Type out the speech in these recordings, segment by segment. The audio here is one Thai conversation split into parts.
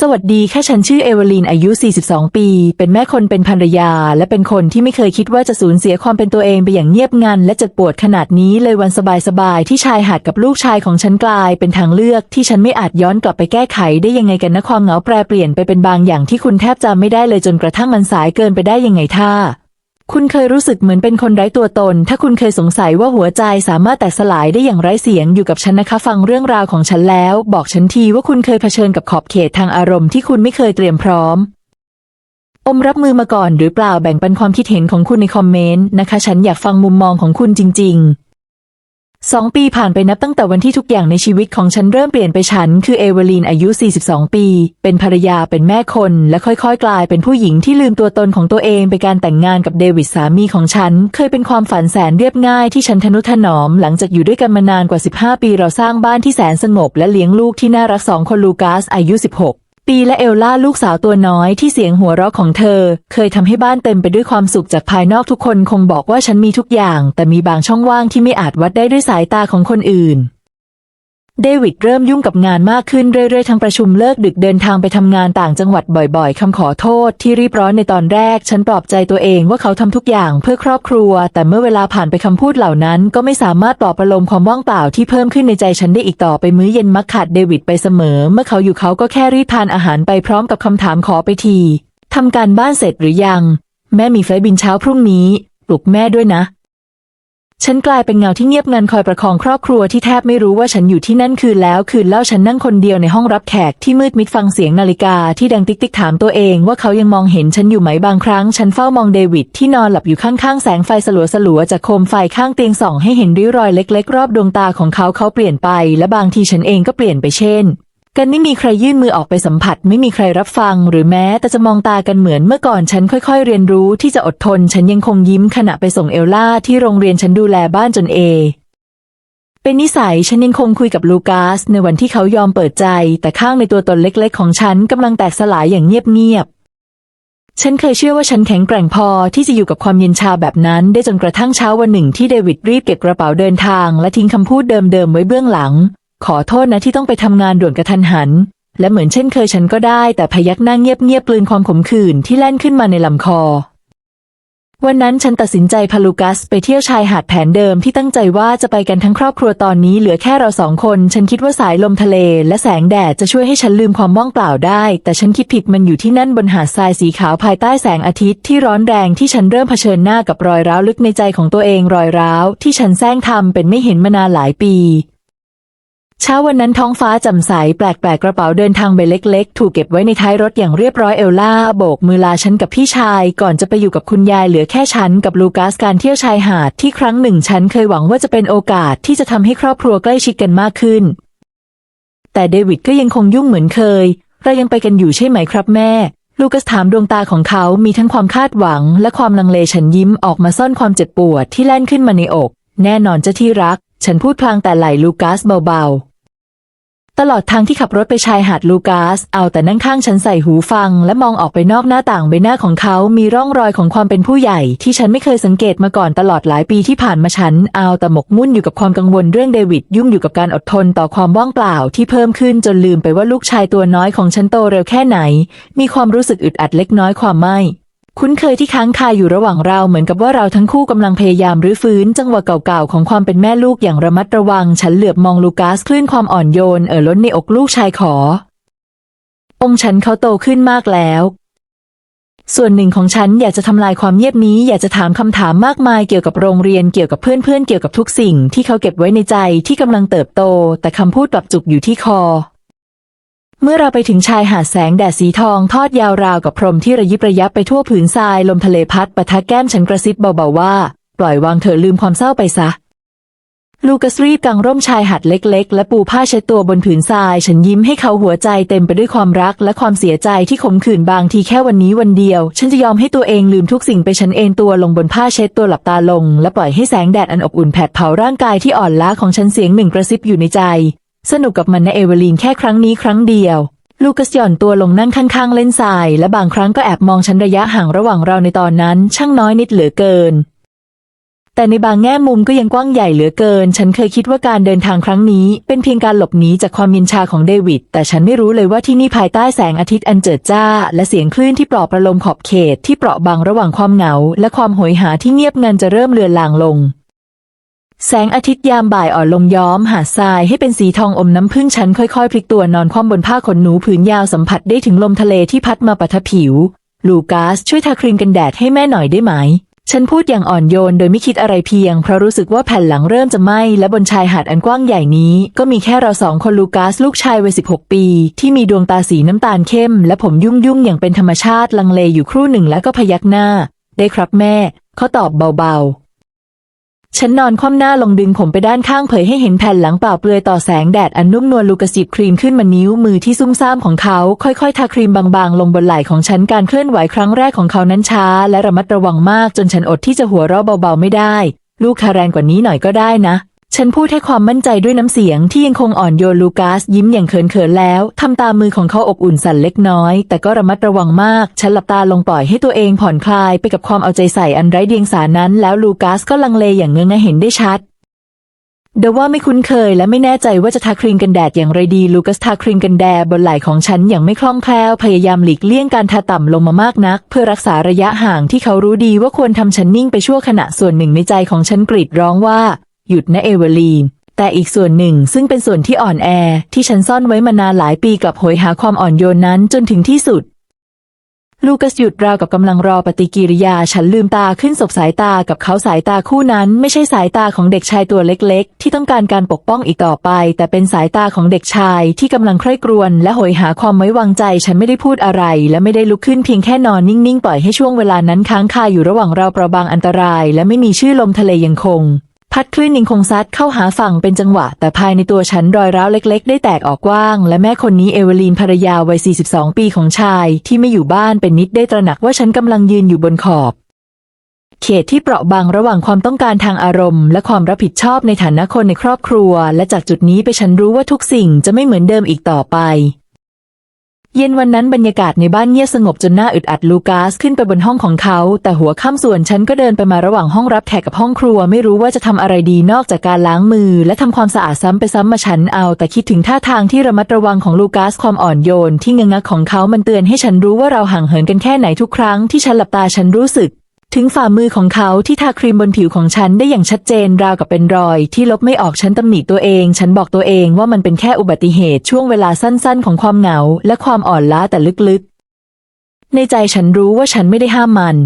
สวัสดีค่ะฉันชื่อเอเวลีนอายุ 42 ปี เป็นแม่คนเป็นภรรยา และเป็นคนที่ไม่เคยคิดว่าจะสูญเสียความเป็นตัวเองไปอย่างเงียบงัน และเจ็บปวดขนาดนี้เลยวันสบายๆที่ชายหาดกับลูกชายของฉันกลาย เป็นทางเลือกที่ฉันไม่อาจย้อนกลับไปแก้ไขได้ยังไงกันนะความเหงาแปรเปลี่ยนไปเป็นบางอย่างที่คุณแทบจำไม่ได้เลยจนกระทั่งมันสายเกินไปได้ยังไงท่า คุณเคยรู้สึกเหมือนเป็นคนไร้ตัวตน ถ้าคุณเคยสงสัยว่าหัวใจสามารถแตกสลายได้อย่างไร้เสียงอยู่กับฉันนะคะ ฟังเรื่องราวของฉันแล้ว บอกฉันทีว่าคุณเคยเผชิญกับขอบเขตทางอารมณ์ที่คุณไม่เคยเตรียมพร้อม อมรับมือมาก่อนหรือเปล่าแบ่งปันความคิดเห็นของคุณในคอมเมนต์นะคะ ฉันอยากฟังมุมมองของคุณจริง ๆ สองปีผ่านไปนับตั้งแต่วันที่ทุกอย่างในชีวิตของฉันเริ่มเปลี่ยนไปฉัน คือเอเวลีนอายุ 42 ปี เป็นภรรยาเป็นแม่คน และค่อยๆ กลายเป็นผู้หญิงที่ลืมตัวตนของตัวเองไปการแต่งงานกับเดวิดสามีของฉัน เคยเป็นความฝันแสนเรียบง่ายที่ฉันทนุถนอม หลังจากอยู่ด้วยกันมานานกว่า 15 ปีเราสร้างบ้านที่แสนสงบ และเลี้ยงลูกที่น่ารักสองคนลูกัสอายุ 16 ปีและเอลล่าลูกสาวตัวน้อยที่เสียงหัวเราะของเธอ เคยทำให้บ้านเต็มไปด้วยความสุขจากภายนอกทุกคนคงบอกว่าฉันมีทุกอย่าง แต่มีบางช่องว่างที่ไม่อาจวัดได้ด้วยสายตาของคนอื่น เดวิดเริ่มยุ่งกับงานมากขึ้นเรื่อยๆ ทั้งประชุมเลิกดึกเดินทางไปทำงานต่างจังหวัดบ่อยๆ คำขอโทษที่รีบร้อนในตอนแรก ฉันปลอบใจตัวเองว่าเขาทำทุกอย่างเพื่อครอบครัว แต่เมื่อเวลาผ่านไปคำพูดเหล่านั้น ก็ไม่สามารถปลอบประโลมความว่างเปล่าที่เพิ่มขึ้นในใจฉันได้อีกต่อไปมื้อเย็นมักขาดเดวิดไปเสมอ เมื่อเขาอยู่เขาก็แค่รีบทานอาหารไปพร้อมกับคำถามขอไปทีทำการบ้านเสร็จหรือยัง แม่มีไฟบินเช้าพรุ่งนี้ปลุกแม่ด้วยนะ ฉันกลายเป็นเงาที่เงียบงันคอยประคองครอบครัวที่แทบไม่รู้ว่าฉันอยู่ที่นั่นคืนแล้วคืนเล่าฉันนั่งคนเดียวในห้องรับแขกที่มืดมิดฟังเสียงนาฬิกาที่ดังติ๊กติ๊กถามตัวเองว่าเขายังมองเห็นฉันอยู่ไหมบางครั้ง ฉันเฝ้ามองเดวิดที่นอนหลับอยู่ข้างๆแสงไฟสลัวสลัวๆจากโคมไฟข้างเตียงส่องให้เห็นริ้วรอยเล็ก ๆ รอบดวงตาของเขาเขาเปลี่ยนไป และบางทีฉันเองก็เปลี่ยนไปเช่น กันไม่มีใครยื่นมือออกไปสัมผัส ไม่มีใครรับฟัง หรือแม้แต่จะมองตากันเหมือนเมื่อก่อนฉันค่อย ๆ เรียนรู้ที่จะอดทน ฉันยังคงยิ้มขณะไปส่งเอลล่าที่โรงเรียนฉันดูแลบ้านจนเอ เป็นนิสัยฉันยังคงคุยกับลูกาส ในวันที่เขายอมเปิดใจ แต่ข้างในตัวตนเล็กๆ ของฉันกำลังแตกสลายอย่างเงียบๆฉันเคยเชื่อว่าฉันแข็งแกร่งพอที่จะอยู่กับความเย็นชาแบบนั้น ได้จนกระทั่งเช้าวันหนึ่งที่เดวิดรีบเก็บกระเป๋าเดินทาง และทิ้งคำพูดเดิมๆไว้เบื้องหลัง ขอโทษนะที่ต้องไปทำงานด่วนกระทันหัน และเหมือนเช่นเคยฉันก็ได้แต่พยักหน้าเงียบๆกลืนความขมขื่นที่แล่นขึ้นมาในลำคอ วันนั้นฉันตัดสินใจพาลูกัสไปเที่ยวชายหาดแผนเดิมที่ตั้งใจว่าจะไปกันทั้งครอบครัวตอนนี้เหลือแค่เราสองคน ฉันคิดว่าสายลมทะเลและแสงแดดจะช่วยให้ฉันลืมความว่างเปล่าได้ แต่ฉันคิดผิดมันอยู่ที่นั่นบนหาดทรายสีขาวภายใต้แสงอาทิตย์ที่ร้อนแรงที่ฉันเริ่มเผชิญหน้ากับรอยร้าวลึกในใจของตัวเองรอยร้าวที่ฉันแซงทำเป็นไม่เห็นมานานหลายปี เช้าวันนั้นท้องฟ้าแจ่มใสแปลกๆกระเป๋าเดินทางใบเล็ก ๆ ถูกเก็บไว้ในท้ายรถอย่างเรียบร้อยเอลล่าโบกมือลาฉันกับพี่ชาย ก่อนจะไปอยู่กับคุณยายเหลือแค่ฉันกับลูกัสการเที่ยวชายหาดที่ครั้งหนึ่งฉันเคยหวังว่าจะเป็นโอกาสที่จะทำให้ครอบครัวใกล้ชิดกันมากขึ้น แต่เดวิดก็ยังคงยุ่งเหมือนเคย เรายังไปกันอยู่ใช่ไหมครับแม่ ลูกัสถามดวงตาของเขามีทั้งความคาดหวัง และความลังเลฉันยิ้มออกมาซ่อนความเจ็บปวดที่แล่นขึ้นมาในอก แน่นอนจ้าที่รัก ฉันพูดพลางแต่ไหลลูกัสเบาๆ ตลอดทางที่ขับรถไปชายหาดลูกาสเอาแต่นั่งข้างฉันใส่หูฟัง และมองออกไปนอกหน้าต่างใบหน้าของเขา มีร่องรอยของความเป็นผู้ใหญ่ ที่ฉันไม่เคยสังเกตมาก่อนตลอดหลายปีที่ผ่านมาฉันเอาแต่หมกมุ่นอยู่กับความกังวลเรื่องเดวิดยุ่งอยู่กับการอดทนต่อความว่างเปล่าที่เพิ่มขึ้นจนลืมไปว่าลูกชายตัวน้อยของฉันโตเร็วแค่ไหน มีความรู้สึกอึดอัดเล็กน้อยความไม่ คุ้นเคยที่ค้างคาอยู่ระหว่างเราเหมือนกับว่าเราทั้งคู่กำลังพยายามรื้อฟื้น จังหวะเก่าๆของความเป็นแม่ลูกอย่างระมัดระวัง ฉันเหลือบมองลูกัสคลื่นความอ่อนโยนเอ่อล้นในอกลูกชายขอ องค์ฉันเขาโตขึ้นมากแล้ว ส่วนหนึ่งของฉันอยากจะทำลายความเงียบนี้ อยากจะถามคำถามมากมายเกี่ยวกับโรงเรียนเกี่ยวกับเพื่อนๆเกี่ยวกับทุกสิ่ง ที่เขาเก็บไว้ในใจที่กำลังเติบโต แต่คำพูดกลับจุกอยู่ที่คอ เมื่อเราไปถึงชายหาดแสงแดดสีทองทอดยาวราวกับพรมที่ระยิบระยับไปทั่วผืนทรายลมทะเลพัดปะทะแก้มฉันกระซิบเบาๆว่า ปล่อยวางเถอลืมความเศร้าไปซะ ลูกัสรีบกางร่มชายหาดเล็ก ๆ และปูผ้าเช็ดตัวบนผืนทราย ฉันยิ้มให้เขาหัวใจเต็มไปด้วยความรักและความเสียใจที่ขมขื่นบางทีแค่วันนี้วันเดียว ฉันจะยอมให้ตัวเองลืมทุกสิ่งไปฉันเอนตัวลงบนผ้าเช็ดตัวหลับตาลง และปล่อยให้แสงแดดอันอบอุ่นแผดเผาร่างกายที่อ่อนล้าของฉันเสียงหนึ่งกระซิบอยู่ในใจ สนุกกับมันนะเอเวลีนแค่ครั้งนี้ครั้งเดียว ลูกัสหย่อนตัวลงนั่งข้างๆ เล่นทราย และบางครั้งก็แอบมองฉันระยะห่างระหว่างเราในตอนนั้น ช่างน้อยนิดเหลือเกิน แต่ในบางแง่มุมก็ยังกว้างใหญ่เหลือเกิน ฉันเคยคิดว่าการเดินทางครั้งนี้ เป็นเพียงการหลบหนีจากความเย็นชาของเดวิด แต่ฉันไม่รู้เลยว่าที่นี่ภายใต้แสงอาทิตย์อันเจิดจ้า และเสียงคลื่นที่ปลอบประโลมขอบเขตที่เปราะบางระหว่างความเหงา และความโหยหาที่เงียบงันจะเริ่มเลือนลางลง แสงอาทิตย์ยามบ่ายอ่อนลงย้อมหาดทรายให้เป็นสีทองอมน้ำผึ้งฉันค่อยๆ พลิกตัวนอนคว่ำบนผ้าขนหนูผืนยาวสัมผัสได้ถึงลมทะเลที่พัดมาปะทะผิว ลูกาสช่วยทาครีมกันแดดให้แม่หน่อยได้ไหม ฉันพูดอย่างอ่อนโยนโดยไม่คิดอะไรเพียง เพราะรู้สึกว่าแผ่นหลังเริ่มจะไหม้และบนชายหาดอันกว้างใหญ่นี้ ก็มีแค่เราสองคนลูกาสลูกชายวัย16ปี ที่มีดวงตาสีน้ำตาลเข้ม และผมยุ่งยุ่งๆอย่างเป็นธรรมชาติลังเลอยู่ครู่หนึ่งแล้วก็พยักหน้า ได้ครับแม่เขาตอบเบาๆ ฉันนอนคว่ำหน้าลงดึงผมไปด้านข้างเผยให้เห็นแผ่นหลังเปล่าเปลือยต่อแสงแดดอันนุ่มนวลลูกกระสิบครีมขึ้นมานิ้วมือที่ซุ่มซ่ามของเขา ค่อยๆ ทาครีมบางๆ ลงบนไหล่ของฉันการเคลื่อนไหวครั้งแรกของเขานั้นช้า และระมัดระวังมากจนฉันอดที่จะหัวเราะเบาๆไม่ได้ ลูกคาแรงกว่านี้หน่อยก็ได้นะ ฉันพูดให้ความมั่นใจด้วยน้ำเสียงที่ยังคงอ่อนโยนลูกาสยิ้มอย่างเขินๆแล้วทำตามมือของเขาอบอุ่นสั่นเล็กน้อย แต่ก็ระมัดระวังมาก ฉันหลับตาลงปล่อยให้ตัวเองผ่อนคลายไปกับความเอาใจใส่อันไร้เดียงสานั้น แล้วลูกาสก็ลังเลอย่างเงื้อเห็นได้ชัดเดาว่าไม่คุ้นเคยและไม่แน่ใจว่าจะทาครีมกันแดดอย่างไรดีลูกัสทาครีมกันแดดบนไหล่ของฉันอย่างไม่คล่องแคล่วพยายามหลีกเลี่ยงการทาต่ำลงมามากนัก เพื่อรักษาระยะห่างที่เขารู้ดีว่าควรทำฉันนิ่งไปชั่วขณะส่วนหนึ่งในใจของฉันกรีดร้องว่า หยุดนะเอเวอลีนแต่อีกส่วนหนึ่งซึ่งเป็นส่วนที่อ่อนแอที่ฉันซ่อนไว้มานานหลายปีกลับโหยหาความอ่อนโยนนั้นจนถึงที่สุด ลูกัสหยุดราวกับกำลังรอปฏิกิริยาฉันลืมตาขึ้นสบสายตากับเขาสายตาคู่นั้น ไม่ใช่สายตาของเด็กชายตัวเล็ก ๆ ที่ต้องการการปกป้องอีกต่อไป แต่เป็นสายตาของเด็กชายที่กำลังใคร่ครวญและโหยหาความไว้วางใจ ฉันไม่ได้พูดอะไร และไม่ได้ลุกขึ้นเพียงแค่นอนนิ่งๆปล่อยให้ช่วงเวลานั้นค้างคาอยู่ระหว่างเราประบางอันตราย และไม่มีชื่อลมทะเลยังคง พัดคลื่นยังคงซัดเข้าหาฝั่งเป็นจังหวะ แต่ภายในตัวฉันรอยร้าวเล็ก ๆ ได้แตกออกกว้าง และแม่คนนี้เอเวลีนภรรยาวัย 42 ปีของชายที่ไม่อยู่บ้านเป็นนิดได้ตระหนักว่าฉันกำลังยืนอยู่บนขอบ เขตที่เปราะบางระหว่างความต้องการทางอารมณ์ และความรับผิดชอบในฐานะคนในครอบครัว และจากจุดนี้ไปฉันรู้ว่าทุกสิ่งจะไม่เหมือนเดิมอีกต่อไป เย็นวันนั้นบรรยากาศในบ้านเงียบสงบจนน่าอึดอัดลูกาสขึ้นไปบนห้องของเขา แต่หัวค่ำส่วนฉันก็เดินไปมาระหว่างห้องรับแขกกับห้องครัว ไม่รู้ว่าจะทำอะไรดีนอกจากการล้างมือ และทำความสะอาดซ้ำไปซ้ำมาฉันเอา แต่คิดถึงท่าทางที่ระมัดระวังของลูกาสความอ่อนโยน ที่เงงงักของเขามันเตือนให้ฉันรู้ว่าเราห่างเหินกันแค่ไหนทุกครั้งที่ฉันหลับตาฉันรู้สึก ถึงฝ่ามือของเขาที่ทาครีมบนผิวของฉันได้อย่างชัดเจนราวกับเป็นรอย ที่ลบไม่ออกฉันตำหนิตัวเอง ฉันบอกตัวเองว่ามันเป็นแค่อุบัติเหตุช่วงเวลาสั้นๆ ของความเหงา และความอ่อนล้าแต่ลึกๆ ในใจฉันรู้ว่าฉันไม่ได้ห้ามมัน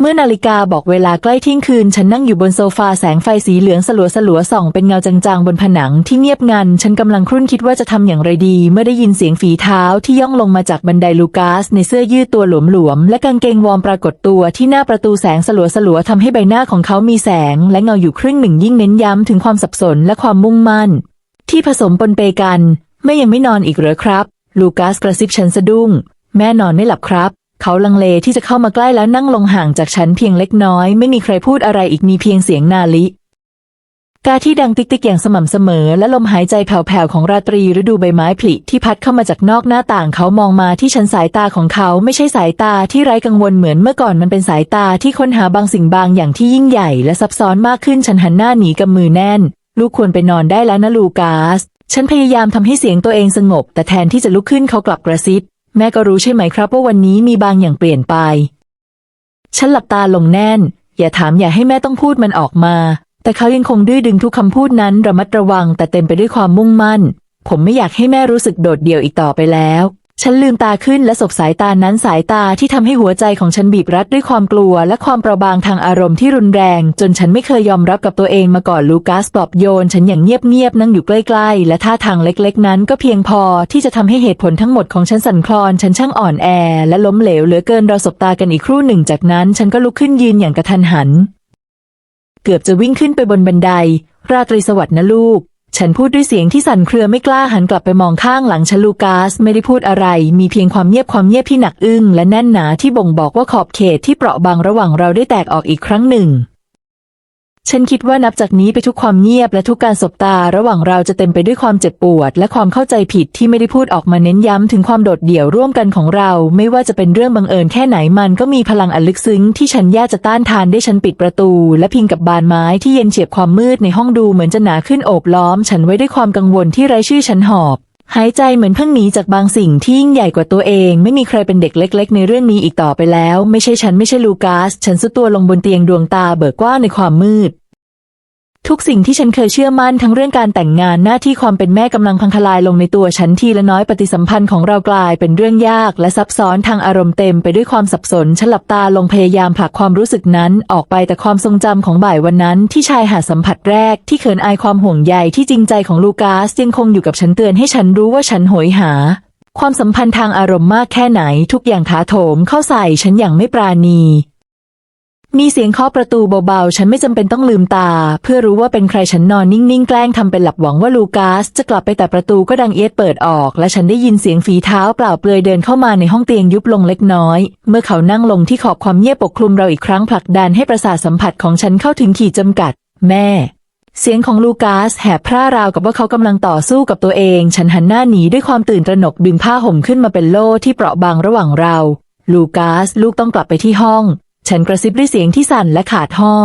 เมื่อนาฬิกาบอกเวลาใกล้เที่ยงคืน ฉันนั่งอยู่บนโซฟาแสงไฟสีเหลืองสลัวสลัวส่องเป็นเงาจางๆ บนผนังที่เงียบงัน ฉันกำลังครุ่นคิดว่าจะทำอย่างไรดี เมื่อได้ยินเสียงฝีเท้าที่ย่องลงมาจากบันไดลูกาส ในเสื้อยืดตัวหลวมๆและกางเกงวอร์มปรากฏตัวที่หน้าประตูแสงสลัวสลัวทำให้ใบหน้าของเขามีแสง และเงาอยู่ครึ่งหนึ่งยิ่งเน้นย้ำถึงความสับสนและความมุ่งมั่น ที่ผสมปนเปกัน ไม่ยังไม่นอนอีกเหรอครับ ลูกาสกระซิบฉันสะดุ้ง แม่นอนไม่หลับครับ เขาลังเลที่จะเข้ามาใกล้แล้วนั่งลงห่างจากฉันเพียงเล็กน้อย ไม่มีใครพูดอะไรอีกมีเพียงเสียงนาลิกาที่ดังติ๊กๆอย่างสม่ำเสมอ และลมหายใจแผ่วๆของราตรีฤดูใบไม้ผลิที่พัดเข้ามาจากนอกหน้าต่างเขามองมาที่ฉันสายตาของเขาไม่ใช่สายตาที่ไร้กังวลเหมือนเมื่อก่อนมันเป็นสายตาที่ค้นหาบางสิ่งบางอย่างที่ยิ่งใหญ่และซับซ้อนมากขึ้นฉันหันหน้าหนีกับมือแน่น ลูกควรไปนอนได้แล้วนะลูกาส ฉันพยายามทำให้เสียงตัวเองสงบ แต่แทนที่จะลุกขึ้นเขากลับกระซิบ แม่ก็รู้ใช่ไหมครับว่าวันนี้มีบางอย่างเปลี่ยนไป ฉันหลับตาลงแน่น อย่าถามอย่าให้แม่ต้องพูดมันออกมา แต่เขายังคงดื้อดึงทุกคำพูดนั้นระมัดระวังแต่เต็มไปด้วยความมุ่งมั่น ผมไม่อยากให้แม่รู้สึกโดดเดี่ยวอีกต่อไปแล้ว ฉันลืมตาขึ้นและสบสายตานั้นสายตาที่ทำให้หัวใจของฉันบีบรัดด้วยความกลัว และความเปราะบางทางอารมณ์ที่รุนแรง จนฉันไม่เคยยอมรับกับตัวเองมาก่อนลูกัสปลอบโยน ฉันอย่างเงียบๆนั่งอยู่ใกล้ๆ และท่าทางเล็กๆ นั้นก็เพียงพอที่จะทำให้เหตุผลทั้งหมดของฉันสั่นคลอน ฉันช่างอ่อนแอ และล้มเหลวเหลือเกินเราสบตากันอีกครู่หนึ่งจากนั้น ฉันก็ลุกขึ้นยืนอย่างกระทันหัน เกือบจะวิ่งขึ้นไปบนบันได ราตรีสวัสดิ์นะลูก ฉันพูดด้วยเสียงที่สั่นเครือไม่กล้าหันกลับไปมองข้างหลังฉันลูกาสไม่ได้พูดอะไร มีเพียงความเงียบความเงียบที่หนักอึ้งและแน่นหนาที่บ่งบอกว่าขอบเขตที่เปราะบางระหว่างเราได้แตกออกอีกครั้งหนึ่ง ฉันคิดว่านับจากนี้ไปทุกความเงียบและทุกการสบตาระหว่างเราจะเต็มไปด้วยความเจ็บปวด และความเข้าใจผิดที่ไม่ได้พูดออกมาเน้นย้ำถึงความโดดเดี่ยวร่วมกันของเรา ไม่ว่าจะเป็นเรื่องบังเอิญแค่ไหนมันก็มีพลังอันลึกซึ้งที่ฉันยากจะต้านทานได้ฉันปิดประตู และพิงกับบานไม้ที่เย็นเฉียบความมืดในห้องดูเหมือนจะหนาขึ้นโอบล้อม ฉันไว้ด้วยความกังวลที่ไร้ชื่อฉันหอบ หายใจเหมือนเพิ่งหนีจากบางสิ่งที่ยิ่งใหญ่กว่าตัวเอง ไม่มีใครเป็นเด็กเล็ก ๆ ในเรื่องนี้อีกต่อไปแล้ว ไม่ใช่ฉันไม่ใช่ลูกาส ฉันสุดตัวลงบนเตียงดวงตาเบิกกว้างในความมืด ทุกสิ่งที่ฉันเคยเชื่อมั่นทั้งเรื่องการแต่งงานหน้าที่ความเป็นแม่กำลังพังทลายลงในตัวฉันทีละน้อยปฏิสัมพันธ์ของเรากลายเป็นเรื่องยากและซับซ้อนทางอารมณ์เต็มไปด้วยความสับสนฉลับตาลงพยายามผลักความรู้สึกนั้นออกไปแต่ความทรงจำของบ่ายวันนั้น ที่ชายหาดสัมผัสแรกที่เขินอายความห่วงใยที่จริงใจของลูกาสยังคงอยู่กับฉันเตือนให้ฉันรู้ว่าฉันโหยหา ความสัมพันธ์ทางอารมณ์มากแค่ไหน ทุกอย่างถาโถมเข้าใส่ฉันอย่างไม่ปราณี มีเสียงเคาะประตูเบาๆ ฉันไม่จำเป็นต้องลืมตา เพื่อรู้ว่าเป็นใครฉันนอนนิ่งๆ แกล้งทำเป็นหลับหวังว่าลูกาสจะกลับไปแต่ประตูก็ดังเอียดเปิดออก และฉันได้ยินเสียงฝีเท้าเปล่าเปลือยเดินเข้ามาในห้องเตียงยุบลงเล็กน้อย เมื่อเขานั่งลงที่ขอบความเงียบปกคลุมเราอีกครั้งผลักดันให้ประสาทสัมผัสของฉันเข้าถึงขีดจำกัด แม่ เสียงของลูกาสแหบพร่าราวกับว่าเขากำลังต่อสู้กับตัวเอง ฉันหันหน้าหนีด้วยความตื่นตระหนกดึงผ้าห่มขึ้นมาเป็นโล่ที่เปราะบางระหว่างเรา ลูกาสลูกต้องกลับไปที่ห้อง ฉันกระซิบด้วยเสียงที่สั่นและขาดห่อ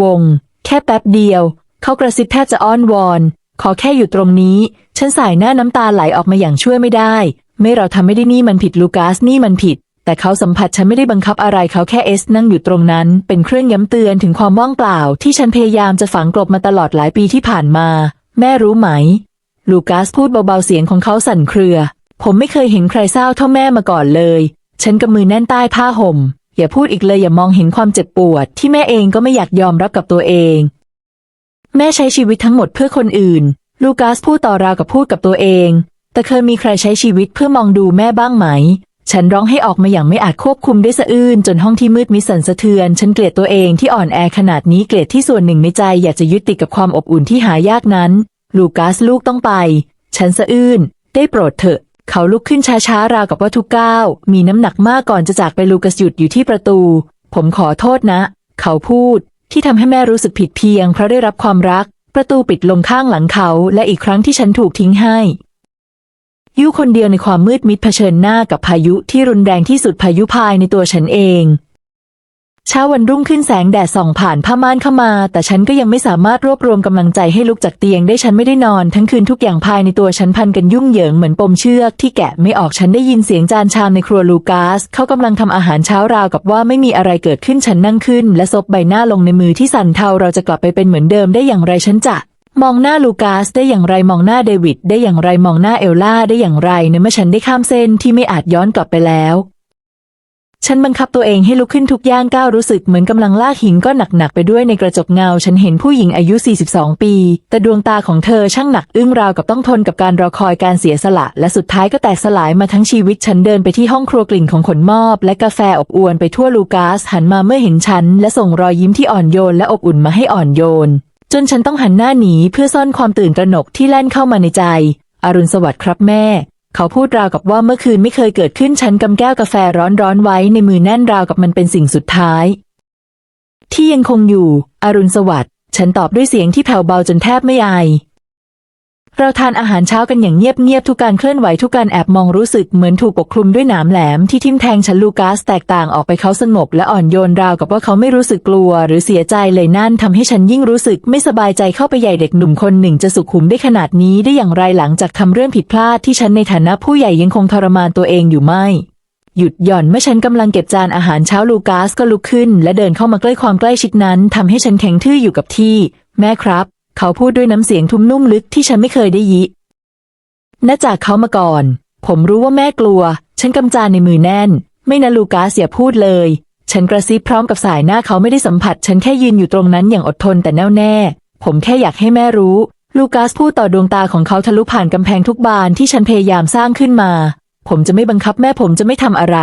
วง แค่แป๊บเดียว เขากระซิบแทบจะอ้อนวอน ขอแค่อยู่ตรงนี้ ฉันสายหน้าน้ำตาไหลออกมาอย่างช่วยไม่ได้ ไม่เราทำไม่ได้นี่มันผิดลูกาสนี่มันผิด แต่เขาสัมผัสฉันไม่ได้บังคับอะไรเขาแค่เอสนั่งอยู่ตรงนั้น เป็นเครื่องย้ำเตือนถึงความว่างเปล่า ที่ฉันพยายามจะฝังกลบมาตลอดหลายปีที่ผ่านมา แม่รู้ไหม ลูกาสพูดเบาๆเสียงของเขาสั่นเครือ ผมไม่เคยเห็นใครเศร้าเท่าแม่มาก่อนเลย ฉันกำมือแน่นใต้ผ้าห่ม อย่าพูดอีกเลยอย่ามองเห็นความเจ็บปวด ที่แม่เองก็ไม่อยากยอมรับกับตัวเอง แม่ใช้ชีวิตทั้งหมดเพื่อคนอื่น ลูกาสพูดต่อราวกับพูดกับตัวเอง แต่เคยมีใครใช้ชีวิตเพื่อมองดูแม่บ้างไหม ฉันร้องให้ออกมาอย่างไม่อาจควบคุมได้สะอื้นจนห้องที่มืดมิดสั่นสะเทือน ฉันเกลียดตัวเองที่อ่อนแอขนาดนี้เกลียดที่ส่วนหนึ่งในใจอยากจะยึดติดกับความอบอุ่นที่หายากนั้น ลูกาสลูกต้องไป ฉันสะอื้นได้โปรดเถอะ เขาลุกขึ้นช้าๆราวกับว่าทุกก้าวมีน้ำหนักมากก่อนจะจากไปลูกัสหยุดอยู่ที่ประตู ผมขอโทษนะ เขาพูด ที่ทำให้แม่รู้สึกผิดเพียงเพราะได้รับความรัก ประตูปิดลงข้างหลังเขา และอีกครั้งที่ฉันถูกทิ้งให้ยู่คนเดียวในความมืดมิดเผชิญหน้ากับพายุที่รุนแรงที่สุดพายุพายในตัวฉันเอง เช้าวันรุ่งขึ้นแสงแดดส่องผ่านผ้าม่านเข้ามา แต่ฉันก็ยังไม่สามารถรวบรวมกำลังใจให้ลุกจากเตียงได้ฉันไม่ได้นอน ทั้งคืนทุกอย่างภายในตัวฉันพันกันยุ่งเหยิงเหมือนปมเชือกที่แกะไม่ออกฉันได้ยินเสียงจานชามในครัวลูกาส เขากำลังทำอาหารเช้าราวกับว่าไม่มีอะไรเกิดขึ้นฉันนั่งขึ้น และซบใบหน้าลงในมือที่สั่นเทาเราจะกลับไปเป็นเหมือนเดิมได้อย่างไรฉันจะมองหน้าลูกาสได้อย่างไรมองหน้าเดวิดได้อย่างไรมองหน้าเอลล่าได้อย่างไรในเมื่อฉันได้ข้ามเส้นที่ไม่อาจย้อนกลับไปแล้ว ฉันบังคับตัวเองให้ลุกขึ้นทุกย่างก้าวรู้สึกเหมือนกำลังลากหินก็หนักๆไปด้วยในกระจกเงา ฉันเห็นผู้หญิงอายุ 42 ปี แต่ดวงตาของเธอช่างหนักอึ้งราวกับต้องทนกับการรอคอยการเสียสละ และสุดท้ายก็แตกสลายมาทั้งชีวิต ฉันเดินไปที่ห้องครัวกลิ่นของขนมอบ และกาแฟอบอวนไปทั่วลูกาสหันมาเมื่อเห็นฉัน และส่งรอยยิ้มที่อ่อนโยนและอบอุ่นมาให้อ่อนโยน จนฉันต้องหันหน้าหนีเพื่อซ่อนความตื่นตระหนกที่แล่นเข้ามาในใจ อรุณสวัสดิ์ครับแม่ เขาพูดราวกับว่าเมื่อคืนไม่เคยเกิดขึ้นฉันกำแก้วกาแฟร้อนๆไว้ในมือแน่นราวกับมันเป็นสิ่งสุดท้าย ที่ยังคงอยู่ อรุณสวัสดิ์ ฉันตอบด้วยเสียงที่แผ่วเบาจนแทบไม่อาย เราทานอาหารเช้ากันอย่างเงียบๆทุกการเคลื่อนไหวทุกการแอบมองรู้สึกเหมือนถูกปกคลุมด้วยหนามแหลมที่ทิ่มแทงฉันลูกาสแตกต่างออกไปเขาสงบและอ่อนโยนราวกับว่าเขาไม่รู้สึกกลัว หรือเสียใจเลยนั่นทำให้ฉันยิ่งรู้สึกไม่สบายใจเข้าไปใหญ่เด็กหนุ่มคนหนึ่งจะสุขุมได้ขนาดนี้ได้อย่างไรหลังจากทำเรื่องผิดพลาดที่ฉันในฐานะผู้ใหญ่ยังคงทรมานตัวเองอยู่ไม่หยุดหย่อนเมื่อฉันกำลังเก็บจานอาหารเช้าลูกาสก็ลุกขึ้น และเดินเข้ามาใกล้ความใกล้ชิดนั้นทำให้ฉันแข็งทื่ออยู่กับที่ แม่ครับ เขาพูดด้วยน้ำเสียงทุ้มนุ่มลึกที่ฉันไม่เคยได้ยิน่าจากเขามาก่อน ผมรู้ว่าแม่กลัว ฉันกำจานในมือแน่น ไม่นะลูกาเสียพูดเลย ฉันกระซิบพร้อมกับสายหน้าเขาไม่ได้สัมผัส ฉันแค่ยืนอยู่ตรงนั้นอย่างอดทนแต่แน่วแน่ ผมแค่อยากให้แม่รู้ ลูกาสพูดต่อดวงตาของเขาทะลุผ่านกำแพงทุกบานที่ฉันพยายามสร้างขึ้นมา ผมจะไม่บังคับแม่ผมจะไม่ทำอะไร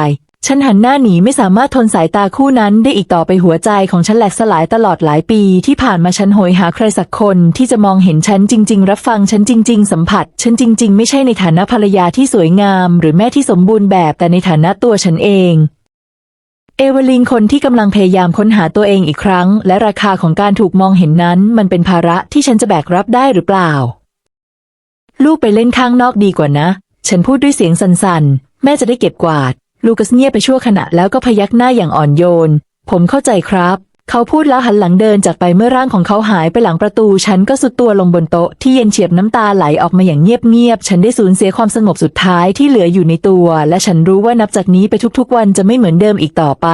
ฉันหันหน้าหนีไม่สามารถทนสายตาคู่นั้นได้อีกต่อไปหัวใจของฉันแหลกสลายตลอดหลายปี ที่ผ่านมาฉันโหยหาใครสักคนที่จะมองเห็นฉันจริง ๆ รับฟังฉันจริง ๆ สัมผัส ฉันจริง ๆ ไม่ใช่ในฐานะภรรยาที่สวยงาม หรือแม่ที่สมบูรณ์แบบแต่ในฐานะตัวฉันเอง เอเวลินคนที่กำลังพยายามค้นหาตัวเองอีกครั้ง และราคาของการถูกมองเห็นนั้น มันเป็นภาระที่ฉันจะแบกรับได้หรือเปล่า ลูกไปเล่นข้างนอกดีกว่านะ ฉันพูดด้วยเสียงสั่นๆ แม่จะได้เก็บกวาด ลูกัสเงียบไปชั่วขณะแล้วก็พยักหน้าอย่างอ่อนโยน ผมเข้าใจครับ เขาพูดแล้วหันหลังเดินจากไปเมื่อร่างของเขาหายไปหลังประตู ฉันก็สุดตัวลงบนโต๊ะที่เย็นเฉียบน้ำตาไหลออกมาอย่างเงียบๆ ฉันได้สูญเสียความสงบสุดท้ายที่เหลืออยู่ในตัว และฉันรู้ว่านับจากนี้ไปทุกๆวันจะไม่เหมือนเดิมอีกต่อไป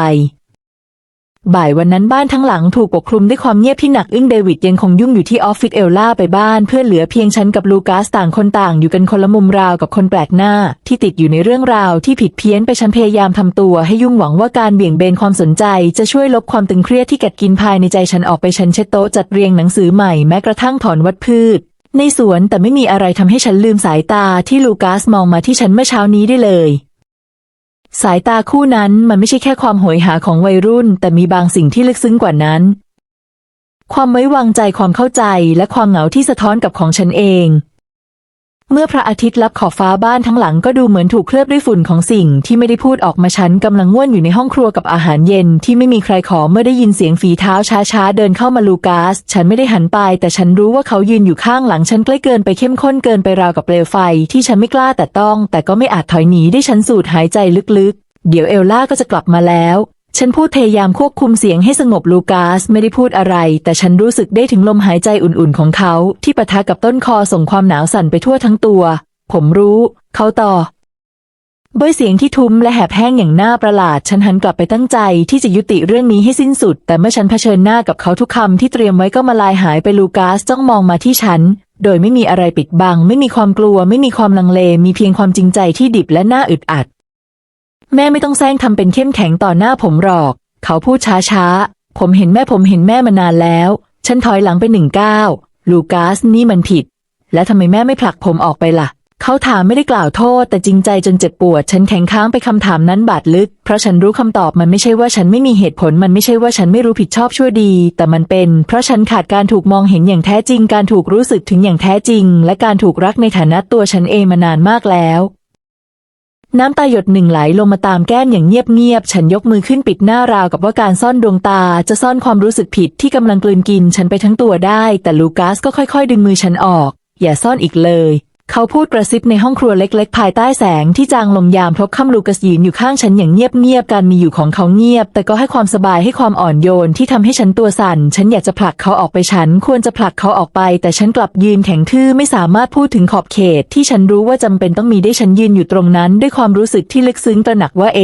บ่ายวันนั้นบ้านทั้งหลังถูกปกคลุมด้วยความเงียบที่หนักอึ้งเดวิดยังคงยุ่งอยู่ที่ออฟฟิศเอลล่าไปบ้านเพื่อเหลือเพียงฉันกับลูกัสต่างคนต่างอยู่กันคนละมุมราวกับคนแปลกหน้า ที่ติดอยู่ในเรื่องราวที่ผิดเพี้ยนไปฉันพยายามทำตัวให้ยุ่งหวังว่าการเบี่ยงเบนความสนใจ จะช่วยลบความตึงเครียดที่กัดกินภายในใจฉันออกไปฉันเช็ดโต๊ะจัดเรียงหนังสือใหม่แม้กระทั่งถอนวัดพืช ในสวนแต่ไม่มีอะไรทำให้ฉันลืมสายตาที่ลูกัสมองมาที่ฉันเมื่อเช้านี้ได้เลย สายตาคู่นั้นมันไม่ใช่แค่ความโหยหาของวัยรุ่น แต่มีบางสิ่งที่ลึกซึ้งกว่านั้น ความไว้วางใจความเข้าใจและความเหงาที่สะท้อนกับของฉันเอง เมื่อพระอาทิตย์ลับขอบฟ้าบ้านทั้งหลังก็ดูเหมือนถูกเคลือบด้วยฝุ่นของสิ่งที่ไม่ได้พูดออกมาฉันกำลังง่วนอยู่ในห้องครัวกับอาหารเย็นที่ไม่มีใครขอเมื่อได้ยินเสียงฝีเท้าช้าๆ เดินเข้ามาลูกาส ฉันไม่ได้หันไป แต่ฉันรู้ว่าเขายืนอยู่ข้างหลังฉันใกล้เกินไปเข้มข้นเกินไปราวกับเปลวไฟ ที่ฉันไม่กล้าแต่ต้อง แต่ก็ไม่อาจถอยหนีได้ฉันสูดหายใจลึกๆ เดี๋ยวเอลล่าก็จะกลับมาแล้ว ฉันพูดพยายามควบคุมเสียงให้สงบลูกาสไม่ได้พูดอะไร แต่ฉันรู้สึกได้ถึงลมหายใจอุ่นๆของเขาที่ปะทะกับต้นคอส่งความหนาวสั่นไปทั่วทั้งตัว ผมรู้ เขาต่อด้วยเสียงที่ทุ้มและแหบแห้งอย่างน่าประหลาด ฉันหันกลับไปตั้งใจที่จะยุติเรื่องนี้ให้สิ้นสุด แต่เมื่อฉันเผชิญหน้ากับเขาทุกคำที่เตรียมไว้ก็มาลายหายไปลูกาสจ้องมองมาที่ฉัน โดยไม่มีอะไรปิดบัง ไม่มีความกลัว ไม่มีความลังเล มีเพียงความจริงใจที่ดิบและน่าอึดอัด แม่ไม่ต้องแซงทำเป็นเข้มแข็งต่อหน้าผมหรอก เขาพูดช้าๆ ผมเห็นแม่ผมเห็นแม่มานานแล้ว ฉันถอยหลังไปหนึ่งก้าวลูกาสนี่มันผิด และทำไมแม่ไม่ผลักผมออกไปล่ะ เขาถามไม่ได้กล่าวโทษ แต่จริงใจจนเจ็บปวด ฉันแข็งค้างไปคำถามนั้นบาดลึก เพราะฉันรู้คำตอบมันไม่ใช่ว่าฉันไม่มีเหตุผล มันไม่ใช่ว่าฉันไม่รู้ผิดชอบชั่วดี แต่มันเป็น เพราะฉันขาดการถูกมองเห็นอย่างแท้จริง การถูกรู้สึกถึงอย่างแท้จริง และการถูกรักในฐานะตัวฉันเองมานานมากแล้ว น้ำตาหยดหนึ่งไหลลงมาตามแก้มอย่างเงียบๆ ฉันยกมือขึ้นปิดหน้าราวกับว่าการซ่อนดวงตาจะซ่อนความรู้สึกผิดที่กำลังกลืนกินฉันไปทั้งตัวได้ แต่ลูกัสก็ค่อยๆ ดึงมือฉันออก อย่าซ่อนอีกเลย เขาพูดกระซิบในห้องครัวเล็ก ๆ ภายใต้แสงที่จางลงยามพบค่ำลูกัสยืนอยู่ข้างฉันอย่างเงียบๆการมีอยู่ของเขาเงียบ แต่ก็ให้ความสบายให้ความอ่อนโยนที่ทำให้ฉันตัวสั่น ฉันอยากจะผลักเขาออกไปฉันควรจะผลักเขาออกไป แต่ฉันกลับยืนแข็งทื่อไม่สามารถพูดถึงขอบเขต ที่ฉันรู้ว่าจำเป็นต้องมีได้ฉันยืนอยู่ตรงนั้น ด้วยความรู้สึกที่ลึกซึ้งตระหนักว่าเอ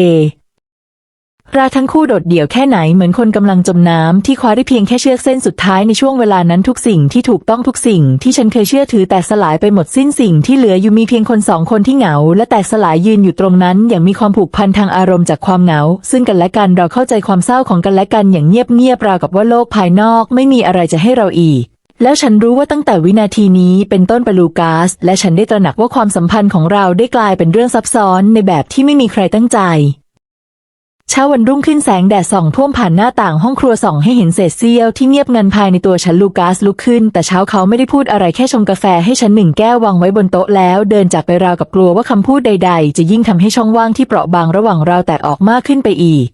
ราทั้งคู่โดดเดี่ยวแค่ไหนเหมือนคนกำลังจมน้ำที่คว้าได้เพียงแค่เชือกเส้นสุดท้ายในช่วงเวลานั้นทุกสิ่งที่ถูกต้องทุกสิ่งที่ฉันเคยเชื่อถือแตกสลายไปหมดสิ้นสิ่งที่เหลืออยู่มีเพียงคนสองคนที่เหงา และแตกสลายยืนอยู่ตรงนั้น อย่างมีความผูกพันทางอารมณ์จากความเหงา ซึ่งกันและกันเราเข้าใจความเศร้าของกันและกันอย่างเงียบๆราวกับว่าโลกภายนอกไม่มีอะไรจะให้เราอีกแล้วฉันรู้ว่าตั้งแต่วินาทีนี้เป็นต้นไปลูกาส และฉันได้ตระหนักว่าความสัมพันธ์ของเราได้กลายเป็นเรื่องซับซ้อนในแบบที่ไม่มีใครตั้งใจ เช้าวันรุ่งขึ้นแสงแดดส่องท่วมผ่านหน้าต่างห้องครัวส่องให้เห็นเศษเสี้ยวที่เงียบงันภายในตัวฉันลูกาสลุกขึ้น แต่เช้าเขาไม่ได้พูดอะไรแค่ชงกาแฟให้ฉันหนึ่งแก้ววางไว้บนโต๊ะแล้ว เดินจากไปราวกับกลัวว่าคำพูดใด ๆ จะยิ่งทำให้ช่องว่างที่เปราะบางระหว่างเราแตกออกมากขึ้นไปอีก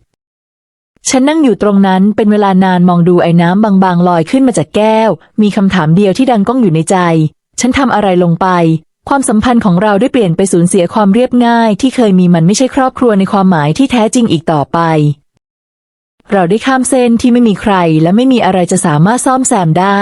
ฉันนั่งอยู่ตรงนั้นเป็นเวลานานมองดูไอ้น้ำบางๆลอยขึ้นมาจากแก้ว มีคำถามเดียวที่ดังก้องอยู่ในใจ ฉันทำอะไรลงไป ความสัมพันธ์ของเราได้เปลี่ยนไปสูญเสียความเรียบง่ายที่เคยมีมันไม่ใช่ครอบครัวในความหมายที่แท้จริงอีกต่อไป เราได้ข้ามเส้นที่ไม่มีใครและไม่มีอะไรจะสามารถซ่อมแซมได้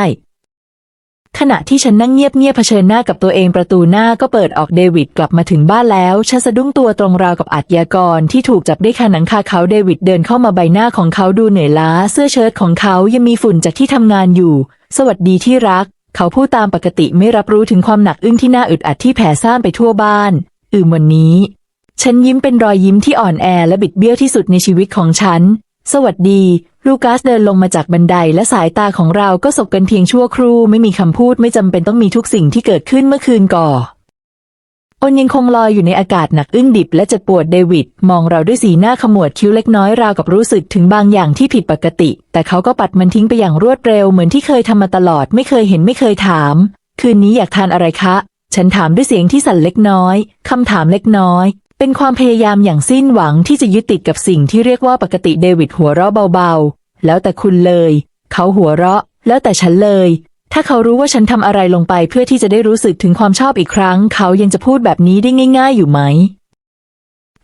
ขณะที่ฉันนั่งเงียบเงียบๆเผชิญหน้ากับตัวเองประตูหน้าก็เปิดออกเดวิดกลับมาถึงบ้านแล้วฉันสะดุ้งตัวตรงราวกับอาชญากรที่ถูกจับได้คาหนังคาเขาเดวิดเดินเข้ามาใบหน้าของเขาดูเหนื่อยล้า เสื้อเชิ้ตของเขายังมีฝุ่นจากที่ทำงานอยู่ สวัสดีที่รัก เขาพูดตามปกติไม่รับรู้ถึงความหนักอึ้งที่น่าอึดอัดที่แผ่ซ่านไปทั่วบ้าน อืมวันนี้ ฉันยิ้มเป็นรอยยิ้มที่อ่อนแอและบิดเบี้ยวที่สุดในชีวิตของฉัน สวัสดี ลูกัสเดินลงมาจากบันไดและสายตาของเราก็สบกันเพียงชั่วครู่ ไม่มีคำพูดไม่จำเป็นต้องมีทุกสิ่งที่เกิดขึ้นเมื่อคืนก่อน ยังคงลอยอยู่ในอากาศหนักอึ้งดิบและเจ็บปวดเดวิด มองเราด้วยสีหน้าขมวดคิ้วเล็กน้อยราวกับรู้สึกถึงบางอย่างที่ผิดปกติ แต่เขาก็ปัดมันทิ้งไปอย่างรวดเร็วเหมือนที่เคยทำมาตลอดไม่เคยเห็นไม่เคยถาม คืนนี้อยากทานอะไรคะ ฉันถามด้วยเสียงที่สั่นเล็กน้อยคำถามเล็กน้อย เป็นความพยายามอย่างสิ้นหวังที่จะยึดติดกับสิ่งที่เรียกว่าปกติเดวิดหัวเราะเบาๆ แล้วแต่คุณเลย เขาหัวเราะ แล้วแต่ฉันเลย ถ้าเขารู้ว่าฉันทำอะไรลงไปเพื่อที่จะได้รู้สึกถึงความชอบอีกครั้ง เขายังจะพูดแบบนี้ได้ง่าย ๆ อยู่ไหม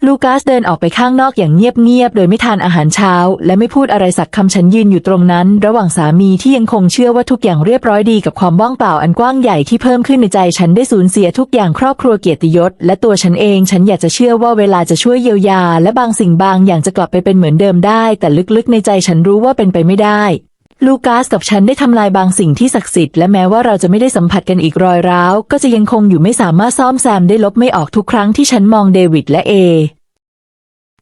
ลูกัสเดินออกไปข้างนอกอย่างเงียบ ๆ โดยไม่ทานอาหารเช้า และไม่พูดอะไรสักคำฉันยืนอยู่ตรงนั้น ระหว่างสามีที่ยังคงเชื่อว่าทุกอย่างเรียบร้อยดีกับความว่างเปล่าอันกว้างใหญ่ที่เพิ่มขึ้นในใจฉันได้สูญเสียทุกอย่างครอบครัวเกียรติยศ และตัวฉันเองฉันอยากจะเชื่อว่าเวลาจะช่วยเยียวยา และบางสิ่งบางอย่างจะกลับไปเป็นเหมือนเดิมได้ แต่ลึกๆ ในใจฉันรู้ว่าเป็นไปไม่ได้ ลูกัสกับฉันได้ทำลายบางสิ่งที่ศักดิ์สิทธิ์และแม้ว่าเราจะไม่ได้สัมผัสกันอีกรอยร้าว ก็จะยังคงอยู่ไม่สามารถซ่อมแซมได้ลบไม่ออกทุกครั้งที่ฉันมองเดวิดและเอ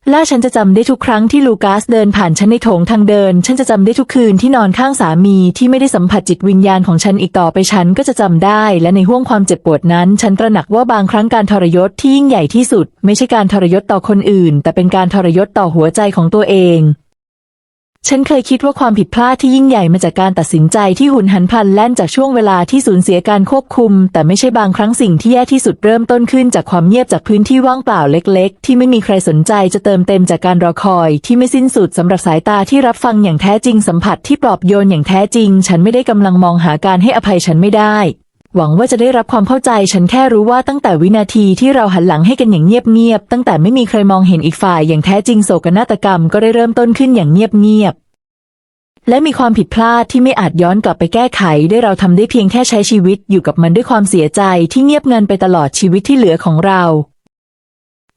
และฉันจะจำได้ทุกครั้งที่ลูกัสเดินผ่านฉันในโถงทางเดิน ฉันจะจำได้ทุกคืนที่นอนข้างสามีที่ไม่ได้สัมผัสจิตวิญญาณของฉันอีกต่อไปฉันก็จะจำได้ และในห่วงความเจ็บปวดนั้น ฉันตระหนักว่าบางครั้งการทรยศที่ยิ่งใหญ่ที่สุด ไม่ใช่การทรยศต่อคนอื่น แต่เป็นการทรยศต่อหัวใจของตัวเอง ฉันเคยคิดว่าความผิดพลาดที่ยิ่งใหญ่มาจากการตัดสินใจที่หุนหันพลันแล่นจากช่วงเวลาที่สูญเสียการควบคุม แต่ไม่ใช่บางครั้งสิ่งที่แย่ที่สุดเริ่มต้นขึ้นจากความเงียบจากพื้นที่ว่างเปล่าเล็ก ๆ ที่ไม่มีใครสนใจจะเติมเต็มจากการรอคอยที่ไม่สิ้นสุดสำหรับสายตาที่รับฟังอย่างแท้จริงสัมผัสที่ปลอบโยนอย่างแท้จริง ฉันไม่ได้กำลังมองหาการให้อภัยฉันไม่ได้ หวังว่าจะได้รับความเข้าใจ ฉันแค่รู้ว่าตั้งแต่วินาทีที่เราหันหลังให้กันอย่างเงียบๆ ตั้งแต่ไม่มีใครมองเห็นอีกฝ่ายอย่างแท้จริงโศกนาฏกรรมก็ได้เริ่มต้นขึ้นอย่างเงียบๆ และมีความผิดพลาดที่ไม่อาจย้อนกลับไปแก้ไข ได้เราทำได้เพียงแค่ใช้ชีวิตอยู่กับมันด้วยความเสียใจที่เงียบเงันไปตลอดชีวิตที่เหลือของเรา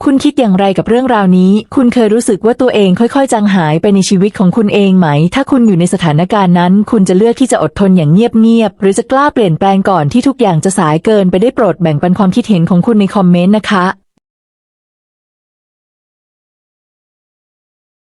คุณคิดอย่างไรกับเรื่องราวนี้ คุณเคยรู้สึกว่าตัวเองค่อยๆ จางหายไปในชีวิตของคุณเองไหม ถ้าคุณอยู่ในสถานการณ์นั้น คุณจะเลือกที่จะอดทนอย่างเงียบๆ หรือจะกล้าเปลี่ยนแปลงก่อนที่ทุกอย่างจะสายเกินไปได้โปรดแบ่งปันความคิดเห็นของคุณในคอมเมนต์นะคะ